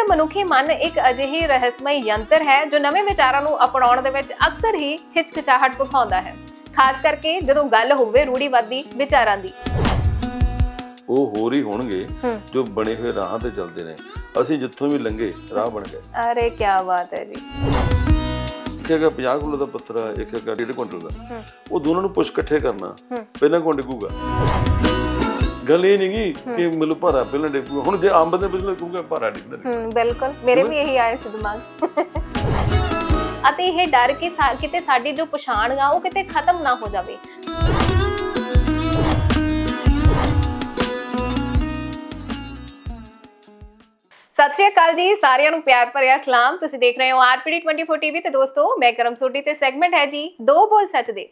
ਮਨੁੱਖੀ ਮਨ ਇੱਕ ਅਜਿਹੀ ਰਹੱਸਮਈ ਯੰਤਰ ਹੈ ਜੋ ਨਵੇਂ ਵਿਚਾਰਾਂ ਨੂੰ ਅਪਣਾਉਣ ਦੇ ਵਿੱਚ ਅਕਸਰ ਹੀ ਹਿਚਕਿਚਾਹਟ ਵਿਖਾਉਂਦਾ ਹੈ। ਖਾਸ ਕਰਕੇ ਜਦੋਂ ਗੱਲ ਹੋਵੇ ਰੂੜੀਵਾਦੀ ਵਿਚਾਰਾਂ ਦੀ। ਉਹ ਹੋਰ ਹੀ ਹੋਣਗੇ। ਜੋ ਬਣੇ ਹੋਏ ਰਾਹਾਂ ਤੇ ਚੱਲਦੇ ਨੇ। ਅਸੀਂ ਜਿੱਥੋਂ ਵੀ ਲੰਘੇ ਰਾਹ ਬਣ ਗਏ। ਅਰੇ ਕੀ ਬਾਤ ਹੈ ਜੀ। ਇੱਕ ਹੈਗਾ 50 ਕਿਲੋ ਦਾ ਪੱਥਰ ਆ ਇੱਕ ਹੈਗਾ 1.5 ਕੁਇੰਟਲ ਦਾ। ਉਹ ਦੋਨਾਂ ਨੂੰ ਪੁਸ਼ ਇਕੱਠੇ ਕਰਨਾ। ਪਹਿਲਾਂ ਕੌਣ ਡਿੱਗੂਗਾ ਗੱਲ ਇਹ ਨਹੀਂ ਗੀ ਕਿ ਮੈਨੂੰ ਭਾਰਾ ਪਹਿਲਾਂ ਡਿੱਗੂਗਾ। ਹੁਣ ਜੇ ਅੰਬ ਦੇ ਪਿਛਲੇ ਡਿੱਗੂਗਾ ਭਾਰਾ ਡਿੱਗਣਾ ਹੂੰ ਬਿਲਕੁਲ। ਮੇਰੇ ਵੀ ਇਹੀ ਆਏ ਸੀ ਦਿਮਾਗ 'ਚ। ਅਤੇ ਇਹ ਡਰ ਕਿ ਸਾ- ਕਿਤੇ ਸਾਡੀ ਜੋ ਪਛਾਣ ਆ ਉਹ ਕਿਤੇ ਖਤਮ ਨਾ ਹੋ ਜਾਵੇ। ਸਤਿ ਸ਼੍ਰੀ ਅਕਾਲ ਜੀ ਸਾਰਿਆਂ ਨੂੰ ਪਿਆਰ ਭਰਿਆ ਸਲਾਮ। ਤੁਸੀਂ ਦੇਖ ਰਹੇ ਹੋ ਆਰਪੀਡੀ 24 ਟੀਵੀ ਤੇ ਦੋਸਤੋ ਮੈਂ ਕਰਮ ਸੋਢੀ ਤੇ ਸੈਗਮੈਂਟ ਹੈ ਜੀ ਦੋ ਬੋਲ ਸੱਚ ਦੇ।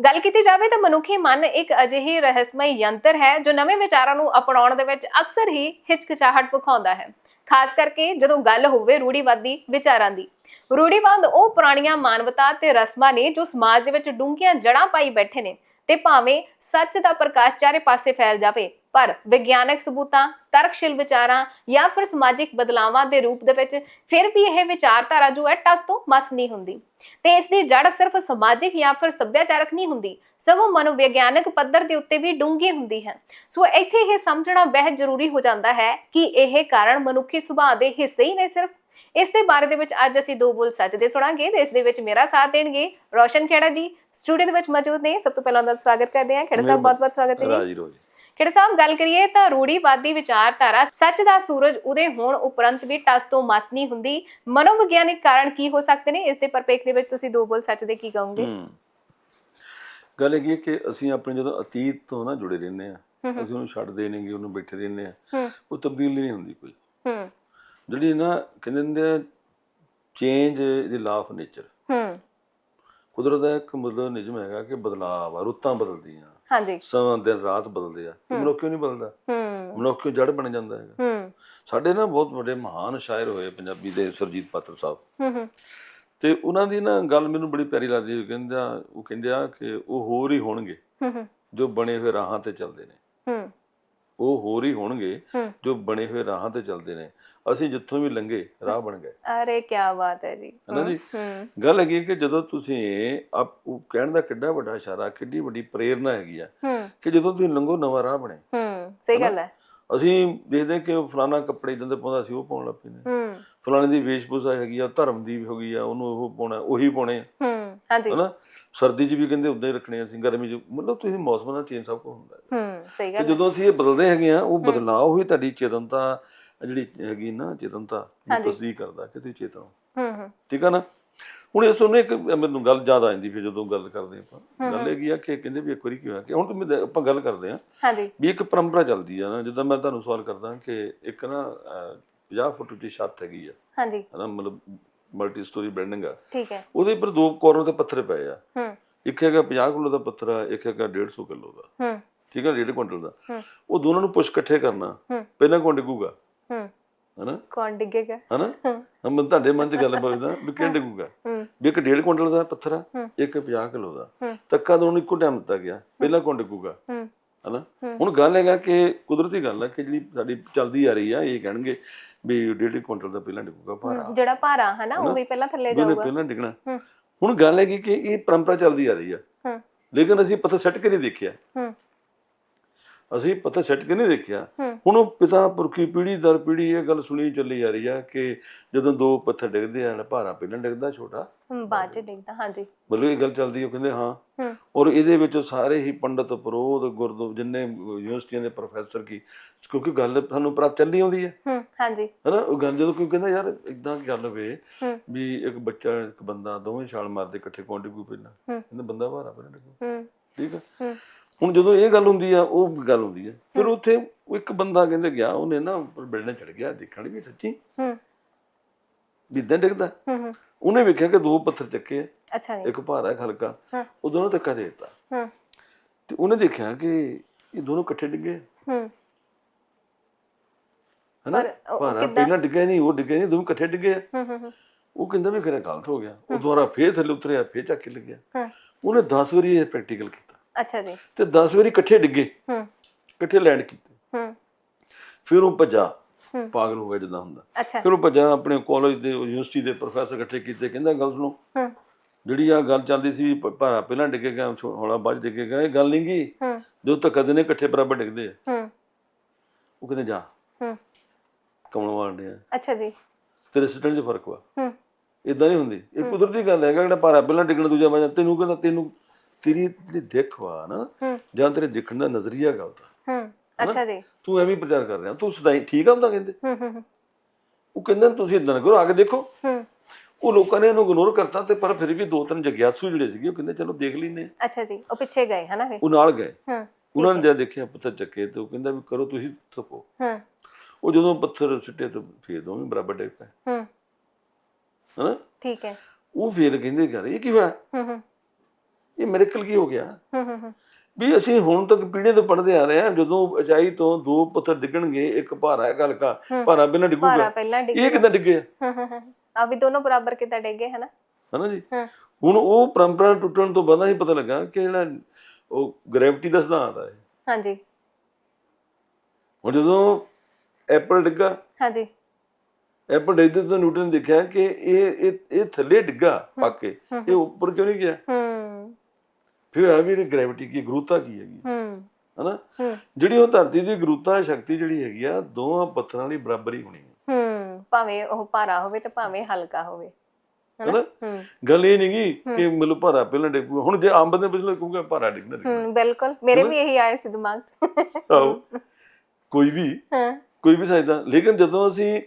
ਗੱਲ ਕੀਤੀ ਜਾਵੇ ਤਾਂ ਮਨੁੱਖੀ ਮਨ ਇੱਕ ਅਜਿਹੀ ਰਹੱਸਮਈ ਯੰਤਰ ਹੈ ਜੋ ਨਵੇਂ ਵਿਚਾਰਾਂ ਨੂੰ ਅਪਣਾਉਣ ਦੇ ਵਿੱਚ ਅਕਸਰ ਹੀ ਹਿਚਕਿਚਾਹਟ ਵਿਖਾਉਂਦਾ ਹੈ। ਖਾਸ ਕਰਕੇ ਜਦੋਂ ਗੱਲ ਹੋਵੇ ਰੂੜੀਵਾਦੀ ਵਿਚਾਰਾਂ ਦੀ। ਰੂੜੀਵਾਦ ਉਹ ਪੁਰਾਣੀਆਂ ਮਾਨਵਤਾ ਤੇ ਰਸਮਾਂ ਨੇ ਜੋ ਸਮਾਜ ਦੇ ਵਿੱਚ ਡੂੰਘੀਆਂ ਜੜ੍ਹਾਂ ਪਾਈ ਬੈਠੇ ਨੇ ਤੇ ਭਾਵੇਂ ਸੱਚ ਦਾ ਪ੍ਰਕਾਸ਼ ਚਾਰੇ ਪਾਸੇ ਫੈਲ ਜਾਵੇ ਪਰ ਵਿਗਿਆਨਕ ਸਬੂਤਾਂ ਤਰਕਸ਼ੀਲ ਵਿਚਾਰਾਂ ਜਾਂ ਫਿਰ ਸਮਾਜਿਕ ਬਦਲਾਵਾਂ ਦੇ ਰੂਪ ਦੇ ਵਿੱਚ ਫਿਰ ਵੀ ਇਹ ਵਿਚਾਰਧਾਰਾ ਜੋ ਹੈ ਟਸ ਤੋਂ ਮਸ ਨਹੀਂ ਹੁੰਦੀ। ਤੇ ਇਸ ਦੀ ਜੜ ਸਿਰਫ ਸਮਾਜਿਕ ਜਾਂ ਫਿਰ ਸੱਭਿਆਚਾਰਕ ਨਹੀਂ ਹੁੰਦੀ ਸਗੋਂ ਮਨੋਵਿਗਿਆਨਕ ਪੱਧਰ ਦੇ ਉੱਤੇ ਵੀ ਡੂੰਘੀ ਹੁੰਦੀ ਹੈ। ਸੋ ਇੱਥੇ ਇਹ ਸਮਝਣਾ ਬਹਿ ਜ਼ਰੂਰੀ ਹੋ ਜਾਂਦਾ ਹੈ ਕਿ ਇਹ ਕਾਰਨ ਮਨੁੱਖੀ ਸੁਭਾਅ ਦੇ ਹਿੱਸੇ ਹੀ ਨੇ ਸਿਰਫ। ਇਸ ਦੇ ਬਾਰੇ ਦੇ ਵਿੱਚ ਅੱਜ ਅਸੀਂ ਦੋ ਬੋਲ ਸੱਚ ਦੇ ਸੁਣਾਂਗੇ ਤੇ ਇਸ ਦੇ ਵਿੱਚ ਮੇਰਾ ਸਾਥ ਦੇਣਗੇ ਰੋਸ਼ਨ ਖੇੜਾ ਜੀ। ਸਟੂਡੀਓ ਦੇ ਵਿੱਚ ਮੌਜੂਦ ਨੇ। ਸਭ ਤੋਂ ਪਹਿਲਾਂ ਉਹਨਾਂ ਦਾ ਸਵਾਗਤ ਕਰਦੇ ਹਾਂ। ਖੇੜਾ ਸਾਹਿਬ ਬਹੁਤ ਬਹੁਤ ਸਵਾਗਤ ਹੈ ਜੀ। ਰਾਜੀ ਰੋਜੀ। ਖੇੜਾ ਸਾਹਿਬ ਗੱਲ ਕਰੀਏ ਤਾਂ ਰੂੜੀਵਾਦੀ ਵਿਚਾਰਧਾਰਾ ਸੱਚ ਦਾ ਸੂਰਜ ਉਦੇ ਹੋਣ ਉਪਰੰਤ ਵੀ ਟਸ ਤੋਂ ਮਸ ਨਹੀਂ ਹੁੰਦੀ। ਮਨੋਵਿਗਿਆਨਿਕ ਕਾਰਨ ਕੀ ਹੋ ਸਕਦੇ ਨੇ? ਇਸ ਦੇ ਪਰਪੇਖ ਦੇ ਵਿੱਚ ਤੁਸੀਂ ਦੋ ਬੋਲ ਸੱਚ ਦੇ ਕੀ ਕਹੋਗੇ? ਗੱਲ ਇਹ ਹੈ ਕਿ ਅਸੀਂ ਆਪਣੇ ਜਦੋਂ ਅਤੀਤ ਤੋਂ ਨਾ ਜੁੜੇ ਰਹਿੰਦੇ ਆ ਅਸੀਂ ਉਹਨੂੰ ਛੱਡਦੇ ਨਹੀਂਗੇ ਉਹਨੂੰ ਬੈਠੇ ਰਹਿੰਦੇ ਆ ਉਹ ਤਬਦੀਲੀ ਨਹੀਂ ਹੁੰਦੀ ਕੋਈ। ਹੂੰ। ਜਿਹੜੀ ਨਾ ਕਹਿੰਦੇ ਹੁੰਦੇ ਆ change the law of nature ਹੂੰ। ਕੁਦਰਤ ਦਾ ਇੱਕ ਮਤਲਬ ਨਿਯਮ ਹੈਗਾ ਕਿ ਬਦਲਾਅ ਆ ਰੁੱਤਾਂ ਬਦਲਦੀਆਂ। ਹਾਂਜੀ। ਸਮਾਂ ਦਿਨ ਰਾਤ ਬਦਲਦੇ ਆ ਮਨੁੱਖ ਕਿਉਂ ਨਹੀਂ ਬਦਲਦਾ? ਹੂੰ। ਮਨੁੱਖ ਕਿਉਂ ਜੜ ਬਣ ਜਾਂਦਾ ਹੈਗਾ? ਹੂੰ। ਸਾਡੇ ਨਾ ਬਹੁਤ ਵੱਡੇ ਮਹਾਨ ਸ਼ਾਇਰ ਹੋਏ ਪੰਜਾਬੀ ਦੇ ਸਰਜੀਤ ਪਾਤਰ ਸਾਹਿਬ। ਹੂੰ ਹੂੰ। ਤੇ ਉਹਨਾਂ ਦੀ ਨਾ ਗੱਲ ਮੈਨੂੰ ਬੜੀ ਪਿਆਰੀ ਲੱਗਦੀ ਹੈ। ਕਹਿੰਦਾ ਉਹ ਕਹਿੰਦੇ ਆ ਕਿ ਉਹ ਹੋਰ ਹੀ ਹੋਣਗੇ ਹੂੰ ਹੂੰ। ਜੋ ਬਣੇ ਹੋਏ ਰਾਹਾਂ ਤੇ ਚੱਲਦੇ ਨੇ। ਉਹ ਹੋਰ ਹੀ ਹੋਣਗੇ। ਜੋ ਬਣੇ ਹੋਏ ਰਾਹਾਂ ਤੇ ਚੱਲਦੇ ਨੇ। ਅਸੀਂ ਜਿੱਥੋਂ ਵੀ ਲੰਘੇ ਰਾਹ ਬਣ ਗਏ। ਅਰੇ ਕੀ ਬਾਤ ਹੈ ਜੀ। ਹਨਾ ਜੀ? ਗੱਲ ਹੈਗੀ ਹੈ ਕਿ ਜਦੋਂ ਤੁਸੀਂ ਆਪ ਉਹ ਕਹਿਣ ਦਾ ਕਿੱਡਾ ਵੱਡਾ ਇਸ਼ਾਰਾ ਕਿੱਡੀ ਵੱਡੀ ਪ੍ਰੇਰਣਾ ਹੈਗੀ ਆ ਕਿ ਜਦੋਂ ਤੁਸੀਂ ਲੰਘੋ ਨਵਾਂ ਰਾਹ ਬਣੇ। ਹੂੰ ਸਹੀ ਗੱਲ ਹੈ। ਅਸੀਂ ਦੇਖਦੇ ਕਿ ਫਲਾਣਾ ਕੱਪੜੇ ਇਦਾਂ ਦੇ ਪਾਉਂਦਾ ਸੀ ਉਹ ਪਾਉਣ ਲੱਗ ਹੂੰ। ਫਲਾਣੇ ਦੀ ਵੇਸ਼ਭੂਸ਼ਾ ਹੈਗੀ ਆ ਧਰਮ ਦੀ ਹੋ ਗਈ ਆ ਉਹਨੂੰ ਉਹ ਪਾਉਣਾ ਉਹੀ ਪਾਉਣੇ ਆ। ਹੂੰ। ਹਾਂਜੀ। ਹਨਾ? ਸਰਦੀ 'ਚ ਵੀ ਕਹਿੰਦੇ ਉਦਾਂ ਹੀ ਰੱਖਣੇ ਆ ਅਸੀਂ ਗਰਮੀ 'ਚ। ਮਤਲਬ ਤੁਸੀਂ ਮੌਸਮ ਦਾ ਚੇਂਜ ਸਭ ਕੁਝ ਹੁੰਦਾ ਹੈ। ਹੂੰ ਸਹੀ ਤੇ ਗੱਲ ਹੈ। ਜਦੋਂ ਅਸੀਂ ਇਹ ਬਦਲਦੇ ਹੈਗੇ ਆ ਉਹ ਬਦਲਾਅ ਹੋਈ ਤੁਹਾਡੀ ਚੇਤਨਤਾ ਜਿਹੜੀ ਹੈਗੀ ਨਾ ਚੇਤਨਤਾ ਹਾਂਜੀ। ਤਸਦੀਕ ਕਰਦਾ ਕਿ ਤੁਸੀਂ ਚੇਤਨ ਹੋ। ਹੂੰ ਹੂੰ। ਠੀਕ ਆ ਨਾ? ਹੁਣ ਇਸ ਨੂੰ ਇੱਕ ਮੈਨੂੰ ਗੱਲ ਯਾਦ ਆ ਜਾਂਦੀ ਫਿਰ ਜਦੋਂ ਗੱਲ ਕਰਦੇ ਆਪਾਂ। ਗੱਲ ਇਹ ਕੀ ਆ ਕਿ ਕਹਿੰਦੇ ਵੀ ਇੱਕ ਵਾਰੀ ਕੀ ਹੋਇਆ ਕਿ ਹੁਣ ਤੁਸੀਂ ਦੇ- ਆਪਾਂ ਗੱਲ ਕਰਦੇ ਆ ਹਾਂਜੀ। ਵੀ ਇੱਕ ਪਰੰਪਰਾ ਚੱਲਦੀ ਆ ਨਾ ਜਿੱਦਾਂ ਮੈਂ ਤੁਹਾਨੂੰ ਸਵਾਲ ਕਰਦਾ ਕਿ ਇੱਕ ਨਾ ਅਹ, 50 ਫੁੱਟ ਦੀ ਛੱਤ ਹੈਗੀ ਆ। ਹਾਂਜੀ। ਹਨਾ ਮਤਲਬ ਮਲਟੀ ਸਟੋਰੀ ਬਿਲਡਿੰਗ ਆ। ਠੀਕ ਹੈ। ਉਹਦੇ ਉੱਪਰ ਦੋ ਕੋਰਨਰ ਤੇ ਪੱਥਰ ਪਏ ਆ। ਹੂੰ। ਇੱਕ ਹੈਗਾ 50 ਕਿਲੋ ਦਾ ਪੱਥਰ ਆ ਇੱਕ ਹੈਗਾ 150 ਕਿਲੋ ਦਾ। ਹੂੰ। ਠੀਕ ਹੈ 1.5 ਕੁਇੰਟਲ ਦਾ। ਉਹ ਦੋਨਾਂ ਨੂੰ ਪੁਸ਼ ਇਕੱਠੇ ਕਰਨਾ। ਪਹਿਲਾਂ ਕੌਣ ਡਿੱਗੂਗਾ? ਹੂੰ। ਹਨਾ? ਕੌਣ ਡਿੱਗੇਗਾ? ਹਨਾ? ਹਮ ਤੁਹਾਡੇ ਮਨ 'ਚ ਗੱਲ ਪਵਦਾ ਵੀ ਕਿਹਨ ਡਿੱਗੂਗਾ? ਹੂੰ। ਵੀ ਇੱਕ 1.5 ਕੁਇੰਟਲ ਦਾ ਪੱਥਰ ਆ। ਇੱਕ 50 ਕਿਲੋ ਦਾ। ਤੱਕਾ ਦੋਨੋਂ ਇੱਕੋ ਟਾਈਮ ਦਿੱਤਾ ਗਿਆ। ਪਹਿਲਾਂ ਕੌਣ ਡਿੱਗੂਗਾ? ਹੂੰ। ਹਨਾ? ਹੁਣ ਗੱਲ ਹੈਗਾ ਕਿ ਕੁਦਰਤੀ ਗੱਲ ਹੈ ਕਿ ਜਿਹੜੀ ਸਾਡੀ ਚੱਲਦੀ ਆ ਰਹੀ ਆ ਇਹ ਕਹਿਣਗੇ ਵੀ 1.5 ਕੁਇੰਟਲ ਦਾ ਪਹਿਲਾਂ ਡਿੱਗੂਗਾ ਭਾਰਾ। ਜਿਹੜਾ ਭਾਰਾ ਹੈ ਨਾ ਉਹ ਵੀ ਪਹਿਲਾਂ ਥੱਲੇ ਜਾਊਗਾ। ਪਹਿਲਾਂ ਡਿੱਗਣਾ। ਹੁਣ ਗੱਲ ਹੈਗੀ ਕਿ ਇਹ ਪਰੰਪਰਾ ਚੱਲਦੀ ਆ ਰਹੀ ਆ। ਹੂੰ। ਲੇਕਿਨ ਅਸੀਂ ਪੱਥਰ ਸੱਟ ਕੇ ਨਹੀਂ ਦੇਖਿਆ। ਹੂੰ। ਅਸੀਂ ਪਤਾ ਛੱਡ ਕੇ ਨਹੀਂ ਦੇਖਿਆ। ਹੁਣ ਉਹ ਪਿਤਾ ਪੁਰਖੀ ਪੀੜੀ ਦਰ ਪੀੜੀ ਇਹ ਗੱਲ ਸੁਣੀ ਚੱਲੀ ਜਾ ਰਹੀ ਆ ਕਿ ਜਦੋਂ ਦੋ ਪੱਥਰ ਡਿੱਗਦੇ ਆ ਭਾਰਾ ਪਹਿਲਾਂ ਡਿੱਗਦਾ ਛੋਟਾ? ਚ ਡਿੱਗਦਾ ਹਾਂਜੀ। ਮਤਲਬ ਇਹ ਗੱਲ ਚੱਲਦੀ ਉਹ ਕਹਿੰਦੇ ਹਾਂ। ਔਰ ਇਹਦੇ ਵਿੱਚ ਸਾਰੇ ਹੀ ਪੰਡਤ ਪ੍ਰੋਧ ਗੁਰਦੁ ਜਿੰਨੇ ਯੂਨੀਵਰਸਿਟੀਆਂ ਦੇ ਪ੍ਰੋਫੈਸਰ ਕੀ ਕਿਉਂਕਿ ਗੱਲ ਸਾਨੂੰ ਪਤਾ ਚੱਲੀ ਆਉਂਦੀ ਹੈ ਹੂੰ ਹਾਂਜੀ। ਹਨਾ ਉਹ ਗੱਲ ਜਦੋਂ ਕੋਈ ਕਹਿੰਦਾ ਯਾਰ ਇਦਾਂ ਗੱਲ ਹੋਵੇ ਵੀ ਇੱਕ ਬੱਚਾ ਇੱਕ ਬੰਦਾ ਦੋਵੇਂ ਛਾਲ ਮਾਰਦੇ ਇਕੱਠੇ ਕੌਣ ਡਿੱਗੂ ਪਹਿਲਾਂ। ਕਹਿੰਦਾ ਬੰਦਾ ਭਾਰਾ ਪਹਿਲਾਂ ਡਿੱਗੂ। ਠੀਕ ਹੂੰ। ਹੁਣ ਜਦੋਂ ਇਹ ਗੱਲ ਹੁੰਦੀ ਆ ਉਹ ਗੱਲ ਹੁੰਦੀ ਆ। ਫਿਰ ਉੱਥੇ ਉਹ ਇੱਕ ਬੰਦਾ ਕਹਿੰਦੇ ਗਿਆ ਉਹਨੇ ਨਾ ਉੱਪਰ ਬਿਲਡਿੰਗ ਚੜ ਗਿਆ ਦੇਖਣ ਵੀ ਸੱਚੀ। ਹੂੰ। ਵੀ ਏਦਾਂ ਡਿੱਗਦਾ। ਹੂੰ ਹੂੰ। ਉਹਨੇ ਵੇਖਿਆ ਕਿ ਦੋ ਪੱਥਰ ਚੱਕੇ ਆ, ਅੱਛਾ ਜੀ। ਇੱਕ ਭਾਰਾ ਇੱਕ ਹਲਕਾ। ਉਹ ਦੋਨੋਂ ਧੱਕਾ ਦੇ ਦਿੱਤਾ। ਹੂੰ। ਤੇ ਉਹਨੇ ਦੇਖਿਆ ਕਿ ਇਹ ਦੋਨੋਂ ਇਕੱਠੇ ਡਿੱਗੇ ਹੂੰ। ਹਨਾ? ਭਾਰਾ? ਪਹਿਲਾਂ ਡਿੱਗੇ ਨਹੀਂ ਉਹ ਡਿੱਗੇ ਨਹੀਂ ਦੋਵੇਂ ਇਕੱਠੇ ਡਿੱਗੇ। ਹੂੰ ਹੂੰ ਹੂੰ, ਉਹ ਕਹਿੰਦਾ ਵੀ ਖਰੇ ਗਲਤ ਹੋ ਗਿਆ। ਉਹ ਦੁਬਾਰਾ ਫੇਰ ਥੱਲੇ ਉਤਰਿਆ ਫੇਰ ਚੱਕ ਕੇ ਲੱਗਿਆ ਹਾਂ। ਉਹਨੇ 10 ਵਾਰੀ ਇਹ ਪ੍ਰੈਕਟੀਕਲ ਕੀਤਾ। ਅੱਛਾ ਜੀ। ਤੇ 10 ਵਾਰੀ ਇਕੱਠੇ ਡਿੱਗੇ। ਹੂੰ। ਇਕੱਠੇ ਲੈਂਡ ਕੀਤੇ। ਹੂੰ। ਫਿਰ ਉਹ ਭੱਜਾ। ਪਾਗਲ ਹੋ ਗਿਆ ਜਿੱਦਾਂ ਹੁੰਦਾ। ਫਿਰ ਉਹ ਭੱਜਾ ਆਪਣੇ ਕਾਲਜ ਦੇ ਯੂਨੀਵਰਸਿਟੀ ਦੇ ਪ੍ਰੋਫੈਸਰ ਇਕੱਠੇ ਕੀਤੇ। ਕਹਿੰਦਾ ਗੱਲ ਸੁਣੋ। ਹੂੰ। ਜਿਹੜੀ ਆ ਗੱਲ ਚੱਲਦੀ ਸੀ ਭਾਰਾ ਪਹਿਲਾਂ ਡਿੱਗੇਗਾ ਹੌਲਾ ਬਾਅਦ ਡਿੱਗੇਗਾ ਇਹ ਗੱਲ ਨਹੀਂ ਗੀ। ਹੂੰ। ਜਦੋਂ ਤੱਕ ਕਦੇ ਨੇ ਇਕੱਠੇ ਬਰਾਬਰ ਡਿੱਗਦੇ ਆ। ਹੂੰ। ਉਹ ਕਹਿੰਦੇ ਜਾ। ਹੂੰ। ਕਮਲ ਮਾਰਦੇ ਆ ਅੱਛਾ ਜੀ। ਤੇਰੇ ਸਿੱਟਣ 'ਚ ਫ਼ਰਕ ਵਾ। ਹੂੰ। ਇਦਾਂ ਨਹੀਂ ਹੁੰਦੀ। ਇਹ ਕੁਦਰਤੀ ਗੱਲ ਹੈਗਾ ਜਿਹੜਾ ਭਾਰਾ ਪਹਿਲਾਂ ਡਿੱਗਣਾ ਦੂਜਾ ਬਾਜਾ ਤੈਨੂੰ ਕਹਿੰਦਾ ਤੈਨੂੰ ਤੇਰੀ ਜਿਹੜੀ ਦਿੱਖ ਵਾ ਨਾ ਜਾਂ ਤੇਰੇ ਦੇਖਣ ਦਾ ਨਜ਼ਰੀਆ ਗਾ ਉਹਦਾ। ਹੂੰ ਅੱਛਾ ਜੀ। ਤੂੰ ਐਵੇਂ ਪ੍ਰਚਾਰ ਕਰ ਰਿਹਾ। ਤੂੰ ਸਦਾਈ ਠੀਕ ਆ ਹੁੰਦਾ ਕਹਿੰਦੇ? ਹੂੰ ਹੂੰ ਹੂੰ, ਉਹ ਕਹਿੰਦੇ ਤੁਸੀਂ ਇਦਾਂ ਕਰੋ ਆ ਕੇ ਦੇਖੋ। ਹੂੰ। ਉਹ ਲੋਕਾਂ ਨੇ ਇਹਨੂੰ ਇਗਨੋਰ ਕਰਤਾ ਤੇ ਪਰ ਫਿਰ ਵੀ ਦੋ ਤਿੰਨ ਜਗਿਆਸੂ ਜਿਹੜੇ ਸੀਗੇ ਉਹ ਕਹਿੰਦੇ ਚਲੋ ਦੇਖ ਲੈਨੇ ਅੱਛਾ ਜੀ ਉਹ ਪਿੱਛੇ ਗਏ ਹਨਾ ਫਿਰ ਉਹ ਨਾਲ ਗਏ। ਹੂੰ ਉਹਨਾਂ ਨੇ ਜਦ ਦੇਖਿਆ ਪੱਥਰ ਚੱਕੇ ਤੇ ਉਹ ਕਹਿੰਦਾ ਵੀ ਕਰੋ ਤੁਸੀਂ ਥੱਪੋ ਹੂੰ। ਉਹ ਜਦੋਂ ਪੱਥਰ ਸਿੱਟੇ ਤੇ ਫੇਰ ਦੋਵੇਂ ਬਰਾਬਰ ਡਿੱਗ ਪਏ। ਹੂੰ। ਹਨਾ? ਠੀਕ ਹੈ। ਉਹ ਫੇਰ ਕਹਿੰਦੇ ਕਰ ਇਹ ਕੀ ਹੋਇਆ? ਹੂੰ ਹੂੰ। ਮਿਰੇਕਲ ਕੀ ਹੋ ਗਿਆ? ਵੀ ਅਸੀਂ ਹੁਣ ਤੱਕ ਪੀੜ੍ਹੀ ਤੋਂ ਪੜ੍ਹਦੇ ਆ ਰਹੇ ਹਾਂ ਜਦੋਂ ਅਚਾਈ ਤੋਂ ਦੋ ਪੱਥਰ ਡਿੱਗਣਗੇ ਇੱਕ ਭਾਰਾ ਹੈ ਹਲਕਾ ਭਾਰਾ ਬਿਨਾਂ ਭਾਰਾ ਡਿੱਗੂਗਾ ਪਹਿਲਾਂ ਡਿੱਗ ਇਹ ਕਿੱਦਾਂ ਡਿੱਗੇ? ਆ? ਵੀ ਦੋਨੋਂ ਬਰਾਬਰ ਕਿੱਦਾਂ ਡਿੱਗੇ ਹਨਾ? ਹਨਾ ਜੀ? ਹੁਣ ਉਹ ਪਰੰਪਰਾ ਟੁੱਟਣ ਤੋਂ ਬਾਅਦ ਹੀ ਪਤਾ ਲੱਗਾ ਕਿ ਜਿਹੜਾ ਉਹ ਗ੍ਰੈਵਿਟੀ ਦਾ ਸਿਧਾਂਤ ਹੈ ਹਾਂਜੀ। ਹੁਣ ਜਦੋਂ ਐਪਲ ਡਿੱਗਾ ਹਾਂਜੀ। ਐਪਲ ਡਿੱਗਦੇ ਤਾਂ ਨਿਊਟਨ ਦੇਖਿਆ ਕਿ ਇਹ ਇਹ ਇਹ ਥੱਲੇ ਡਿੱਗਾ ਪੱਕ ਇਹ ਉੱਪਰ ਕਿਉਂ ਨਹੀਂ ਗਿਆ? ਹੂੰ ਫਿਰ ਆ ਵੀ ਇਹ ਗ੍ਰੈਵਿਟੀ ਕੀ ਗੁਰੂਤਾ ਕੀ ਹੈਗੀ? ਹੂੰ। ਹਨਾ? ਜਿਹੜੀ ਉਹ ਧਰਤੀ ਦੀ ਗੁਰੂਤਾ ਸ਼ਕਤੀ ਜਿਹੜੀ ਹੈਗੀ ਆ ਦੋਹਾਂ ਪੱਥਰਾਂ ਵਾਲੀ ਬਰਾਬਰ ਹੀ ਹੋਣੀ ਹੈ ਹੂੰ। ਭਾਵੇਂ ਉਹ ਭਾਰਾ ਹੋਵੇ ਤੇ ਭਾਵੇਂ ਹਲਕਾ ਹੋਵੇ। ਹਨਾ? ਗੱਲ ਇਹ ਨਹੀਂਗੀ ਕਿ ਮਤਲਬ ਭਾਰਾ ਪਹਿਲਾਂ ਡਿੱਗੂਗਾ ਹੁਣ ਜੇ ਅੰਬ ਦੇ ਪਿਛਲੇ ਕਹੂਗਾ ਭਾਰਾ ਡਿੱਗਣਾ ਹੂੰ ਬਿਲਕੁਲ। ਮੇਰੇ ਵੀ ਇਹੀ ਆਏ ਸੀ ਦਿਮਾਗ 'ਚ। ਆਹੋ। ਕੋਈ ਵੀ ਹਾਂ। ਕੋਈ ਵੀ ਸਾਇਦਾ ਲੇਕਿਨ ਜਦੋਂ ਅਸੀਂ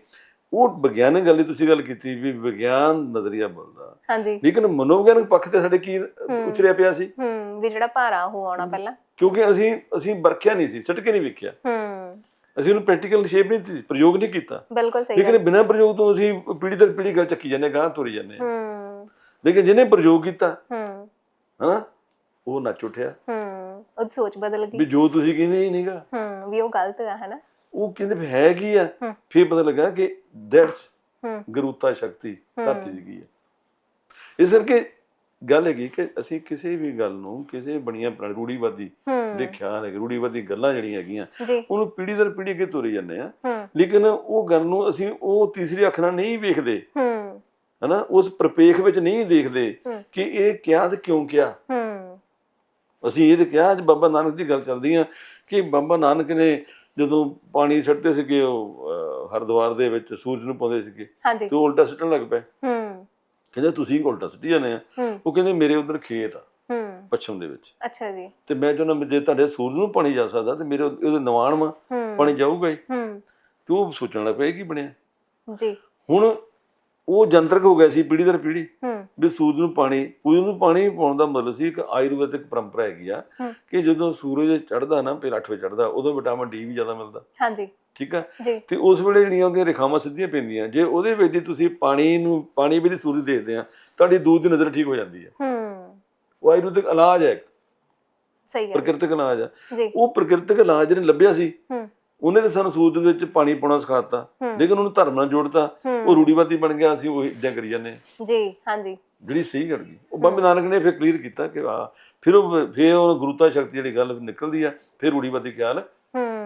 ਉਹ ਵਿਗਿਆਨਕ ਗੱਲ ਦੀ ਤੁਸੀਂ ਗੱਲ ਕੀਤੀ ਵੀ ਵਿਗਿਆਨ ਨਜ਼ਰੀਆ ਬੋਲਦਾ। ਹਾਂਜੀ। ਲੇਕਿਨ ਮਨੋਵਿਗਿਆਨਕ ਪੱਖ ਤੇ ਸਾਡੇ ਕੀ ਉਚਰਿਆ ਪਿਆ ਸੀ? ਹੂੰ। ਵੀ ਜਿਹੜਾ ਭਾਰਾ ਉਹ ਆਉਣਾ ਪਹਿਲਾਂ। ਕਿਉਂਕਿ ਅਸੀਂ ਅਸੀਂ ਵਰਖਿਆ ਨਹੀਂ ਸੀ ਸਟਕੇ ਨਹੀਂ ਵੇਖਿਆ। ਹੂੰ ਅਸੀਂ ਉਹਨੂੰ ਪ੍ਰੈਕਟੀਕਲ ਸ਼ੇਪ ਨਹੀਂ ਦਿੱਤੀ ਪ੍ਰਯੋਗ ਨਹੀਂ ਕੀਤਾ। ਬਿਲਕੁਲ ਸਹੀ ਲੇਕਿਨ ਬਿਨਾਂ ਪ੍ਰਯੋਗ ਤੋਂ ਅਸੀਂ ਪੀੜੀ ਦਰ ਪੀੜੀ ਗੱਲ ਚੱਕੀ ਜਾਂਦੇ ਗਾਂ ਤੁਰੀ ਜਾਂਦੇ ਹਾਂ। ਲੇਕਿਨ ਜਿਹਨੇ ਪ੍ਰਯੋਗ ਕੀਤਾ ਹੂੰ ਹਨਾ ਉਹ ਨੱਚ ਉੱਠਿਆ। ਹੂੰ ਉਹਦੀ ਸੋਚ ਬਦਲ ਗਈ। ਵੀ ਜੋ ਤੁਸੀਂ ਕਹਿੰਦੇ ਹੀ ਨਹੀਂਗਾ ਹੂੰ ਵੀ ਉਹ ਗਲਤ ਆ ਹਨਾ। ਉਹ ਕਹਿੰਦੇ ਵੀ ਹੈ ਕੀ ਆ ਹੂੰ। ਫਿਰ ਪਤਾ ਲੱਗਾ ਕਿ ਦੈਟਸ ਹੂੰ ਗੁਰੂਤਾ ਸ਼ਕਤੀ ਧਰਤੀ ਦੀ ਕੀ ਹੈ ਇਸ ਕਰਕੇ ਗੱਲ ਹੈਗੀ ਕਿ ਅਸੀਂ ਕਿਸੇ ਵੀ ਗੱਲ ਨੂੰ ਕਿਸੇ ਬਣੀਆਂ ਪੁਰਾਣੀ ਰੂੜੀਵਾਦੀ ਹੂੰ। ਦੇਖਿਆ ਨੇ ਰੂੜੀਵਾਦੀ ਗੱਲਾਂ ਜਿਹੜੀਆਂ ਹੈਗੀਆਂ ਉਹਨੂੰ ਪੀੜੀ ਦਰ ਪੀੜੀ ਅੱਗੇ ਤੋਰੀ ਜਾਂਦੇ ਆ। ਹੂੰ। ਲੇਕਿਨ ਉਹ ਗੱਲ ਨੂੰ ਅਸੀਂ ਉਹ ਤੀਸਰੀ ਅੱਖ ਨਾਲ ਨਹੀਂ ਵੇਖਦੇ। ਹੂੰ। ਹਨਾ ਉਸ ਪ੍ਰਪੇਖ ਵਿੱਚ ਨਹੀਂ ਦੇਖਦੇ ਹੂੰ। ਕਿ ਇਹ ਕਿਹਾ ਤੇ ਕਿਉਂ ਕਿਹਾ ਹੂੰ। ਅਸੀਂ ਇਹ ਤੇ ਕਿਹਾ ਅੱਜ ਬਾਬਾ ਨਾਨਕ ਦੀ ਗੱਲ ਚੱਲਦੀ ਆ ਕਿ ਬਾਬਾ ਨਾਨਕ ਨੇ ਜਦੋਂ ਪਾਣੀ ਛੱਡਦੇ ਸੀਗੇ ਉਹ ਹਰਿਦੁਆਰ ਦੇ ਵਿੱਚ ਸੂਰਜ ਨੂੰ ਪਾਉਂਦੇ ਸੀਗੇ ਤੇ ਉਲਟਾ ਸੁੱਟਣ ਲੱਗ ਪਏ। ਹੂੰ। ਕਹਿੰਦੇ ਤੁਸੀਂ ਉਲਟਾ ਸੁੱਟੀ ਜਾਂਦੇ ਆ। ਉਹ ਕਹਿੰਦੇ ਮੇਰੇ ਉਧਰ ਖੇਤ ਆ ਹੂੰ। ਪੱਛਮ ਦੇ ਵਿੱਚ। ਅੱਛਾ ਜੀ। ਤੇ ਮੈਂ ਵੀ ਜੇ ਤੁਹਾਡੇ ਸੂਰਜ ਨੂੰ ਪਾਣੀ ਜਾ ਸਕਦਾ ਤੇ ਮੇਰੇ ਉਹਦੇ ਨਿਵਾਣ ਹੂੰ। ਪਾਣੀ ਜਾਊਗਾ ਹੀ। ਹੂੰ। ਤੇ ਉਹ ਸੋਚਣ ਲੱਗ ਪਿਆ ਕੀ ਬਣਿਆ। ਜੀ। ਹੁਣ ਉਹ ਜੰਤਰਕ ਹੋ ਗਿਆ ਸੀ ਪੀੜੀ ਦਰ ਪੀੜੀ ਵੀ ਸੂਰਜ ਨੂੰ ਪਾਣੀ ਸੂਰਜ ਨੂੰ ਪਾਣੀ ਪਾਉਣ ਦਾ ਮਤਲਬ ਸੀ ਇੱਕ ਆਯੁਰਵੈਦਿਕ ਪਰੰਪਰਾ ਹੈਗੀ ਆ। ਕਿ ਜਦੋਂ ਸੂਰਜ ਚੜ੍ਹਦਾ ਨਾ ਫਿਰ 8 ਵਜੇ ਚੜ੍ਹਦਾ ਉਦੋਂ ਵਿਟਾਮਿਨ ਡੀ ਵੀ ਜ਼ਿਆਦਾ ਮਿਲਦਾ। ਹਾਂਜੀ। ਠੀਕ ਆ? ਤੇ ਉਸ ਵੇਲੇ ਜਿਹੜੀਆਂ ਉਹਦੀਆਂ ਰੇਖਾਵਾਂ ਸਿੱਧੀਆਂ ਪੈਂਦੀਆਂ ਜੇ ਉਹਦੇ ਵਿੱਚ ਦੀ ਤੁਸੀਂ ਪਾਣੀ ਨੂੰ ਪਾਣੀ ਵਿੱਚ ਦੀ ਸੂਰਜ ਦੇਖਦੇ ਆ ਤੁਹਾਡੀ ਦੂਰ ਦੀ ਨਜ਼ਰ ਠੀਕ ਹੋ ਜਾਂਦੀ ਹੈ ਹੂੰ। ਉਹ ਆਯੁਰਵੈਦਿਕ ਇਲਾਜ ਹੈ ਸਹੀ ਹੈ ਪ੍ਰਕਿਰਤਿਕ ਇਲਾਜ ਆ। ਉਹ ਪ੍ਰਕਿਰਤਿਕ ਇਲਾਜ ਜਿਹਨੇ ਲੱਭਿਆ ਸੀ ਹੂੰ। ਉਹਨੇ ਤਾਂ ਸਾਨੂੰ ਸੂਰਜ ਦੇ ਵਿੱਚ ਪਾਣੀ ਪਾਉਣਾ ਸਿਖਾਤਾ। ਲੇਕਿਨ ਉਹਨੂੰ ਧਰਮ ਨਾਲ ਜੋੜਤਾ। ਉਹ ਰੂੜੀਵਾਦੀ ਬਣ ਗਿਆ ਅਸੀਂ ਉਹ ਇਦਾਂ ਕਰੀ ਜਾਂਦੇ। ਜੀ ਹਾਂਜੀ। ਜਿਹੜੀ ਸਹੀ ਗੱਲ ਗਈ ਉਹ ਬਾਬਾ ਨਾਨਕ ਨੇ ਫਿਰ ਕਲੀਅਰ ਕੀਤਾ ਕਿ ਆ ਫਿਰ ਉਹ ਫਿਰ ਉਹ ਗੁਰੂਤਾ ਸ਼ਕਤੀ ਜਿਹੜੀ ਗੱਲ ਨਿਕਲਦੀ ਆ ਫਿਰ ਰੂੜੀਵਾਦੀ ਖਿਆਲ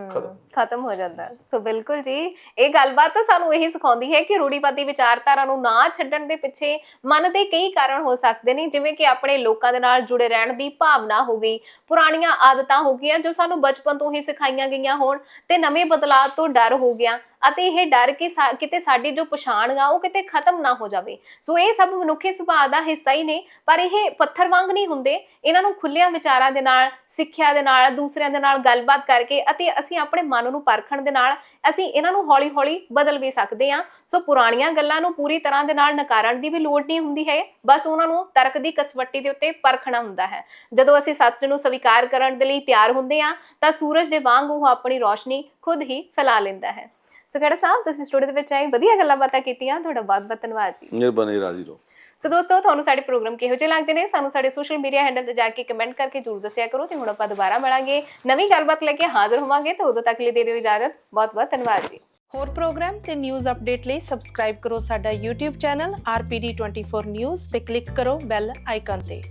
ਖਤਮ। ਖਤਮ ਹੋ ਜਾਂਦਾ। ਸੋ ਬਿਲਕੁਲ ਜੀ। ਇਹ ਗੱਲਬਾਤ ਤਾਂ ਸਾਨੂੰ ਇਹੀ ਸਿਖਾਉਂਦੀ ਹੈ ਕਿ ਰੂੜੀਵਾਦੀ ਵਿਚਾਰਧਾਰਾ ਨੂੰ ਨਾ ਛੱਡਣ ਦੇ ਪਿੱਛੇ ਮਨ ਦੇ ਕਈ ਕਾਰਨ ਹੋ ਸਕਦੇ ਨੇ, ਜਿਵੇਂ ਕਿ ਆਪਣੇ ਲੋਕਾਂ ਦੇ ਨਾਲ ਜੁੜੇ ਰਹਿਣ ਦੀ ਭਾਵਨਾ ਹੋ ਗਈ, ਪੁਰਾਣੀਆਂ ਆਦਤਾਂ ਹੋ ਗਈਆਂ ਜੋ ਸਾਨੂੰ ਬਚਪਨ ਤੋਂ ਹੀ ਸਿਖਾਈਆਂ ਗਈਆਂ ਹੋਣ ਤੇ ਨਵੇਂ ਬਦਲਾਅ ਤੋਂ ਡਰ ਹੋ ਗਿਆ। ਅਤੇ ਇਹ ਡਰ ਕਿ ਸਾ- ਕਿਤੇ ਸਾਡੀ ਜੋ ਪਛਾਣ ਆ, ਉਹ ਕਿਤੇ ਖਤਮ ਨਾ ਹੋ ਜਾਵੇ। ਸੋ ਇਹ ਸਭ ਮਨੁੱਖੀ ਸੁਭਾਅ ਦਾ ਹਿੱਸਾ ਹੀ ਨੇ, ਪਰ ਇਹ ਪੱਥਰ ਵਾਂਗ ਨਹੀਂ ਹੁੰਦੇ। ਇਹਨਾਂ ਨੂੰ ਖੁੱਲਿਆਂ ਵਿਚਾਰਾਂ ਦੇ ਨਾਲ, ਸਿੱਖਿਆ ਦੇ ਨਾਲ, ਦੂਸਰਿਆਂ ਦੇ ਨਾਲ ਗੱਲਬਾਤ ਕਰਕੇ ਅਤੇ ਅਸੀਂ ਆਪਣੇ ਮਨ ਨੂੰ ਪਰਖਣ ਦੇ ਨਾਲ ਅਸੀਂ ਇਹਨਾਂ ਨੂੰ ਹੌਲੀ-ਹੌਲੀ ਬਦਲ ਵੀ ਸਕਦੇ ਹਾਂ। ਸੋ ਪੁਰਾਣੀਆਂ ਗੱਲਾਂ ਨੂੰ ਪੂਰੀ ਤਰ੍ਹਾਂ ਦੇ ਨਾਲ ਨਕਾਰਨ ਦੀ ਵੀ ਲੋੜ ਨਹੀਂ ਹੁੰਦੀ ਹੈ। ਬਸ ਉਹਨਾਂ ਨੂੰ ਤਰਕ ਦੀ ਕਸਵੱਟੀ ਦੇ ਉੱਤੇ ਪਰਖਣਾ ਹੁੰਦਾ ਹੈ। ਜਦੋਂ ਅਸੀਂ ਸੱਚ ਨੂੰ ਸਵੀਕਾਰ ਕਰਨ ਦੇ ਲਈ ਤਿਆਰ ਹੁੰਦੇ ਹਾਂ, ਤਾਂ ਸੂਰਜ ਦੇ ਵਾਂਗ ਉਹ ਆਪਣੀ ਰੋਸ਼ਨੀ ਖੁਦ ਹੀ ਫੈਲਾ ਲੈਂਦਾ ਹੈ। ਸੋ ਖੜਾ ਸਾਹਿਬ ਤੁਸੀਂ ਸਟੂਡੀਓ ਦੇ ਵਿੱਚ ਆਏ ਵਧੀਆ ਗੱਲਾਂ ਬਾਤਾਂ ਕੀਤੀਆਂ ਤੁਹਾਡਾ ਬਹੁਤ-ਬਹੁਤ ਧੰਨਵਾਦ ਜੀ। ਮਿਹਰਬਾਨੀ ਰਾਜੀ ਰਹੋ। ਸੋ ਦੋਸਤੋ ਤੁਹਾਨੂੰ ਸਾਡੇ ਪ੍ਰੋਗਰਾਮ ਕਿਹੋ ਜਿਹੇ ਲੱਗਦੇ ਨੇ ਸਾਨੂੰ ਸਾਡੇ ਸੋਸ਼ਲ ਮੀਡੀਆ ਹੈਂਡਲ ਤੇ ਜਾ ਕੇ ਕਮੈਂਟ ਕਰਕੇ ਜਰੂਰ ਦੱਸਿਆ ਕਰੋ ਤੇ ਹੁਣ ਆਪਾਂ ਦੁਬਾਰਾ ਮਿਲਾਂਗੇ। ਨਵੀਂ ਗੱਲਬਾਤ ਲੈ ਕੇ ਹਾਜ਼ਰ ਹੋਵਾਂਗੇ ਤਾਂ ਉਦੋਂ ਤੱਕ ਲਈ ਦੇ ਦਿਓ ਇਜਾਜ਼ਤ। ਬਹੁਤ ਬਹੁਤ ਧੰਨਵਾਦ ਜੀ। ਹੋਰ ਪ੍ਰੋਗਰਾਮ ਤੇ ਨਿਊਜ਼ ਅਪਡੇਟ ਲਈ ਸਬਸਕ੍ਰਾਈਬ ਕਰੋ ਸਾਡਾ YouTube ਚੈਨਲ RPD24 News ਤੇ ਕਲਿੱਕ ਕਰੋ ਬੈਲ ਆਈਕਨ ਤੇ।